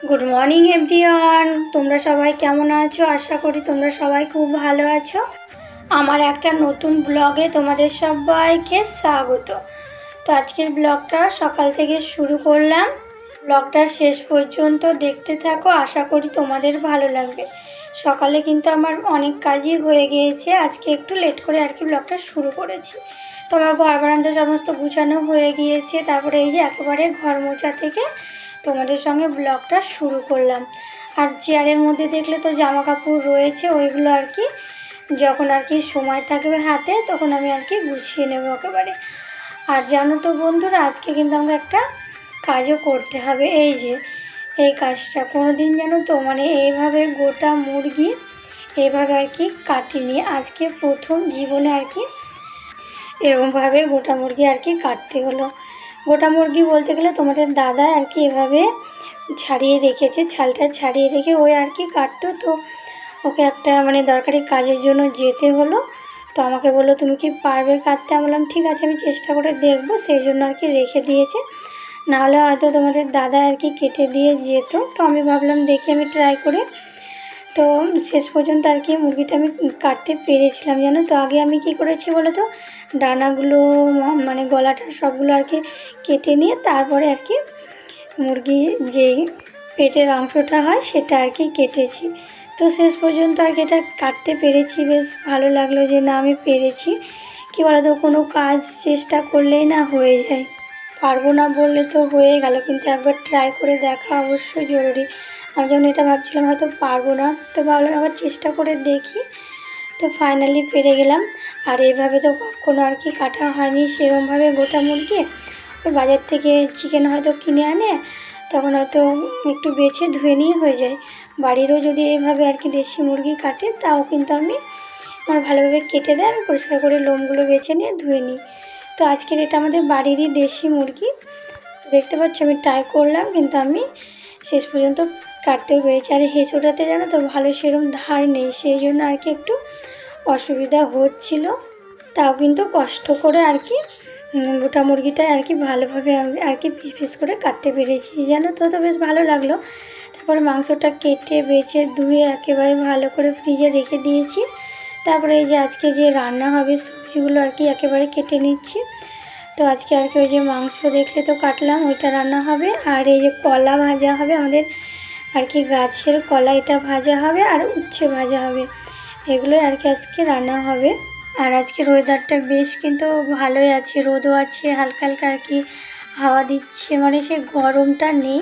Good morning everyone তোমরা সবাই কেমন আছো? আশা করি তোমরা সবাই খুব ভালো আছো। আমার একটা নতুন ব্লগে তোমাদের সবাইকে স্বাগত। তো আজকের ব্লগটা সকাল থেকে শুরু করলাম। ব্লগটা শেষ পর্যন্ত দেখতে থাকো, আশা করি তোমাদের ভালো লাগবে। সকালে কিন্তু আমার অনেক কাজই হয়ে গিয়েছে। আজকে একটু লেট করে আর কি ব্লগটা শুরু করেছি। তো আমার ঘর বারান্দা সমস্ত গুছানো হয়ে গিয়েছে। তারপরে এই যে একেবারে ঘর মোছা থেকে তোমাদের সঙ্গে ব্লগটা শুরু করলাম। আর চেয়ারের মধ্যে দেখলে তো জামা কাপড় রয়েছে, ওইগুলো আর কি যখন আর কি সময় থাকবে হাতে, তখন আমি আর কি গুছিয়ে নেব একেবারে। আর জানো তো বন্ধুরা, আজকে কিন্তু আমাকে একটা কাজও করতে হবে। এই যে, এই কাজটা কোনো দিন জানো তো মানে এইভাবে গোটা মুরগি এইভাবে আর কি কাটিনি। আজকে প্রথম জীবনে আর কি এরকমভাবে গোটা মুরগি আর কি কাটতে হলো। গোটা মুরগি বলতে গেলে তোমাদের দাদা আর কি এভাবে ছাড়িয়ে রেখেছে, ছালটা ছাড়িয়ে রেখে ওই আর কি কাটতো। তো ওকে একটা মানে দরকারি কাজের জন্য যেতে হলো। তো আমাকে বলল, তুমি কি পারবে কাটতে? আমি বললাম, ঠিক আছে, আমি চেষ্টা করে দেখব, সেই জন্য আর কি রেখে দিয়েছে। নাহলে হয়তো তোমাদের দাদা আর কি কেটে দিয়ে যেত। তো আমি ভাবলাম, দেখি, আমি ট্রাই করে তো শেষ পর্যন্ত আর কি মুরগিটা আমি কাটতে পেরেছিলাম, জানো তো? আগে আমি কি করেছি বলো তো? ডানাগুলো মানে গলাটা সবগুলো আর কি কেটে নিয়ে তারপরে আর কি মুরগি যে পেটের অংশটা হয় সেটা আর কি কেটেছি। তো শেষ পর্যন্ত আর কি এটা কাটতে পেরেছি, বেশ ভালো লাগল যে না আমি পেরেছি। কী বলো তো কোনো কাজ চেষ্টা করলেই না হয়ে যায়। পারব না বললে তো হয়ে গেল, কিন্তু একবার ট্রাই করে দেখা অবশ্যই জরুরি। আমি যখন এটা ভাবছিলাম হয়তো পারব না, তো ভাবলাম আবার চেষ্টা করে দেখি। তো ফাইনালি পেরে গেলাম। আর এইভাবে তো কখনো আর কি কাটা হয়নি সেরকমভাবে গোটা মুরগি। ওই বাজার থেকে চিকেন হয়তো কিনে আনে, তখন হয়তো একটু বেছে ধুয়ে নিয়ে হয়ে যায়। বাড়িরও যদি এইভাবে আর কি দেশি মুরগি কাটে, তাও কিন্তু আমি আমার ভালোভাবে কেটে দেয়, আমি পরিষ্কার করে লোমগুলো বেছে নিয়ে ধুয়ে নিই। তো আজকের এটা আমাদের বাড়িরই দেশি মুরগি। দেখতে পাচ্ছ আমি ট্রাই করলাম, কিন্তু আমি শেষ পর্যন্ত কাটতেও পেরেছি আর হেঁচোটাতে জানো তো ভালো সেরকম ধার নেই, সেই জন্য আর কি একটু অসুবিধা হচ্ছিল। তাও কিন্তু কষ্ট করে আর কি গোটা মুরগিটা আর কি ভালোভাবে আর কি পিস পিস করে কাটতে পেরেছি। জানো তো তো বেশ ভালো লাগল। তারপরে মাংসটা কেটে, বেছে, ধুয়ে একেবারে ভালো করে ফ্রিজে রেখে দিয়েছি। তারপরে এই যে আজকে যে রান্না হবে, সবজিগুলো আর কি একেবারে কেটে নিচ্ছি। তো আজকে আর কি ওই যে মাংস দেখলে তো কাটলাম, ওইটা রান্না হবে। আর এই যে কলা ভাজা হবে আমাদের আর কি গাছের কলা এটা ভাজা হবে আর উচ্ছে ভাজা হবে। এগুলোই আর কি আজকে রান্না হবে। আর আজকের ওয়েদারটা বেশ কিন্তু ভালোই আছে, রোদও আছে, হালকা হালকা আর কি হাওয়া দিচ্ছে। মানে সে গরমটা নেই,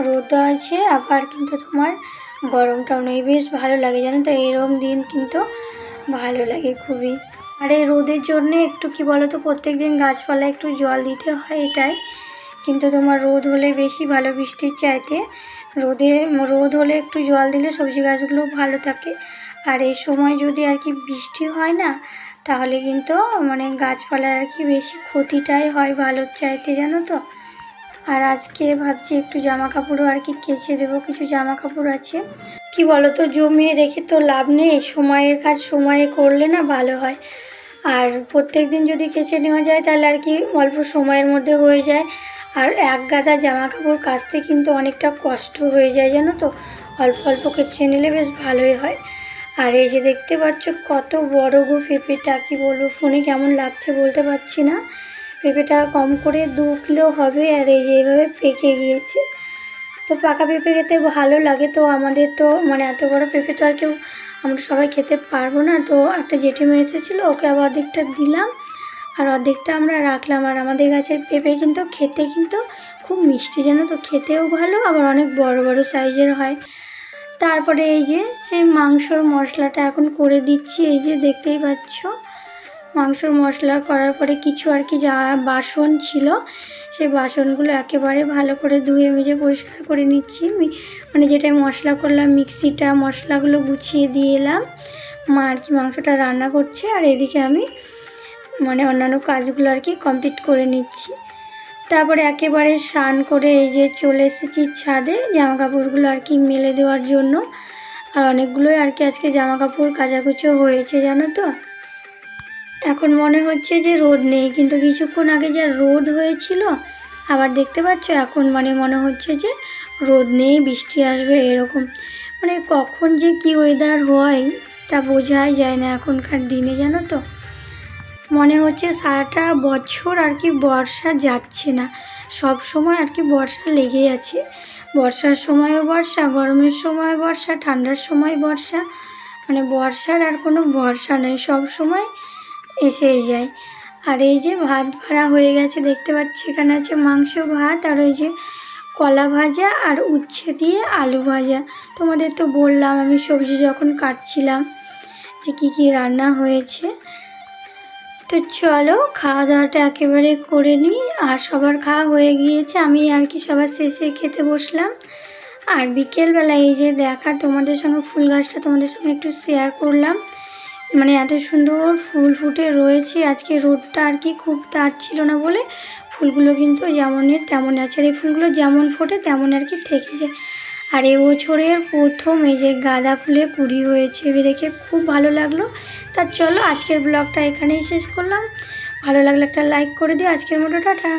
রোদও আছে, আবার কিন্তু তোমার গরমটাও নেই। বেশ ভালো লাগে, জানো তো? এরকম দিন কিন্তু ভালো লাগে খুবই। আর এই রোদের জন্যে একটু কি বলো তো প্রত্যেক দিন গাছপালা একটু জল দিতে হয় এটাই। কিন্তু তোমার রোদ হলে বেশি ভালো বৃষ্টির চাইতে। রোদে, রোদ হলে একটু জল দিলে সবজি গাছগুলো ভালো থাকে। আর এই সময় যদি আর কি বৃষ্টি হয় না, তাহলে কিন্তু মানে গাছপালার আর কি বেশি ক্ষতিটাই হয় ভালোর চাইতে, জানো তো? আর আজকে ভাবছি একটু জামা কাপড়ও আর কি কেচে দেবো, কিছু জামা কাপড় আছে। কি বলো তো জমিয়ে রেখে তো লাভ নেই, সময়ের কাজ সময়ে করলে না ভালো হয়। আর প্রত্যেক দিন যদি কেচে নেওয়া যায়, তাহলে আর কি অল্প সময়ের মধ্যে হয়ে যায়। আর এক গাদা জামা কাপড় কাচতে কিন্তু অনেকটা কষ্ট হয়ে যায়, জানো তো? অল্প অল্প কেচে নিলে বেশ ভালোই হয়। আর এই যে দেখতে পাচ্ছ, কত বড় গো পেঁপেটা, কী বলব, ফোনে কেমন লাগছে বলতে পারছি না। পেঁপেটা কম করে দু কিলো হবে আর এই যে এইভাবে পেকে গিয়েছে। তো পাকা পেঁপে খেতে ভালো লাগে তো আমাদের তো মানে এত বড় পেঁপে তো আর কেউ, আমরা সবাই খেতে পারব না। তো একটা জেঠিমা এসেছিল, ওকে আবার অর্ধেকটা দিলাম। আর অর্ধেকটা আমরা রাখলাম। আর আমাদের গাছের পেঁপে কিন্তু খেতে কিন্তু খুব মিষ্টি যেন তো? খেতেও ভালো, আবার অনেক বড় বড় সাইজের হয়। তারপরে এই যে, সেই মাংসর মশলাটা এখন করে দিচ্ছি। এই যে, দেখতেই পাচ্ছ? মাংসর মশলা করার পরে কিছু আর কি যা বাসন ছিল, সেই বাসনগুলো একেবারে ভালো করে ধুয়ে মেজে পরিষ্কার করে নিচ্ছি। মানে যেটাই মশলা করলাম, মিক্সিটা, মশলাগুলো গুছিয়ে দিয়ে এলাম। মা আর কি মাংসটা রান্না করছে। আর এদিকে আমি মানে অন্যান্য কাজগুলো আর কি কমপ্লিট করে নিচ্ছি। তারপরে একেবারে স্নান করে এই যে চলে এসেছি ছাদে জামা কাপড়গুলো আর কি মেলে দেওয়ার জন্য। আর অনেকগুলোই আর কি আজকে জামা কাপড় কাচাকুচো হয়েছে, জানো তো? এখন মনে হচ্ছে যে রোদ নেই, কিন্তু কিছুক্ষণ আগে যা রোদ হয়েছিল, আবার দেখতে পাচ্ছ এখন মানে মনে হচ্ছে যে রোদ নেই, বৃষ্টি আসবে এরকম। মানে কখন যে কি ওয়েদার হয় তা বোঝাই যায় না এখনকার দিনে, জানো তো? মনে হচ্ছে সারাটা বছর আর কি বর্ষা যাচ্ছে না। সব সময় আর কি বর্ষা লেগেই আছে। বর্ষার সময়ও বর্ষা, গরমের সময় বর্ষা, ঠান্ডার সময় বর্ষা। মানে বর্ষার আর কোনো বর্ষা নেই, সব সময় এসেই যায়। আর এই যে ভাত ভাড়া হয়ে গেছে, দেখতে পাচ্ছি এখানে আছে মাংস, ভাত আর ওই যে কলা ভাজা আর উচ্ছে দিয়ে আলু ভাজা। তোমাদের তো বললাম আমি সবজি যখন কাটছিলাম যে কী কী রান্না হয়েছে। তো চলো খাওয়া দাওয়াটা একেবারে করে নিই। আর সবার খাওয়া হয়ে গিয়েছে, আমি আর কি সবার শেষে খেতে বসলাম। আর বিকেলবেলা এই যে দেখা, তোমাদের সঙ্গে ফুল গাছটা তোমাদের সঙ্গে একটু শেয়ার করলাম। মানে এত সুন্দর ফুল ফুটে রয়েছে, আজকে রোদটা আর কি খুব তার ছিল না বলে, ফুলগুলো কিন্তু যেমনের তেমন আছে। আর এই ফুলগুলো যেমন ফোটে, তেমন আর কি থেকে যায় আর এবছরের বছরের প্রথম এই যে গাঁদা ফুলে কুড়ি হয়েছে দেখে খুব ভালো লাগল। তা চলো আজকের ব্লগটা এখানেই শেষ করলাম। ভালো লাগলে একটা লাইক করে দিও। আজকের মতো টাটা।